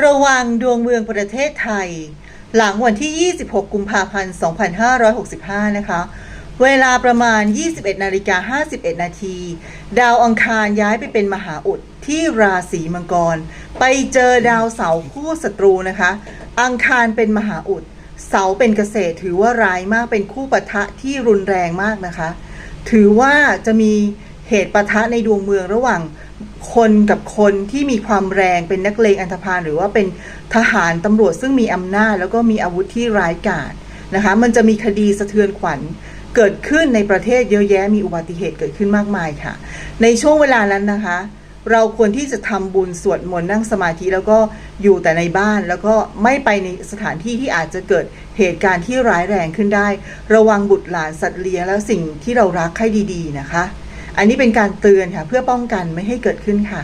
ระวังดวงเมืองประเทศไทย หลังวันที่ 26 กุมภาพันธ์ 2565 นะคะ เวลาประมาณ 21นาฬิกา51 นาที ดาวอังคารย้ายไปเป็นมหาอุดที่ราศีมังกร ไปเจอดาวเสาคู่ศัตรูนะคะ อังคารเป็นมหาอุด เสาเป็นเกษตรถือว่าร้ายมากเป็นคู่ปะทะที่รุนแรงมากนะคะ ถือว่าจะมีเหตุปะทะในดวงเมืองระหว่าง คนกับคนที่มีความแรงเป็นนักเลงอันธพาลหรือว่าเป็นทหารตำรวจซึ่งมีอำนาจ แล้วก็มีอาวุธที่ร้ายกาจนะคะมันจะมีคดีสะเทือนขวัญเกิดขึ้นในประเทศเยอะแยะมีอุบัติเหตุเกิดขึ้นมากมายค่ะ ในช่วงเวลานั้นนะคะ เราควรที่จะทำบุญสวดมนต์นั่งสมาธิแล้วก็อยู่แต่ในบ้านแล้วก็ไม่ไปในสถานที่ที่อาจจะเกิดเหตุการณ์ที่ร้ายแรงขึ้นได้ ระวังบุตรหลานสัตว์เลี้ยงแล้วสิ่งที่เรารักให้ดี ๆ นะคะ อันนี้เป็นการเตือนค่ะ เพื่อป้องกันไม่ให้เกิดขึ้นค่ะ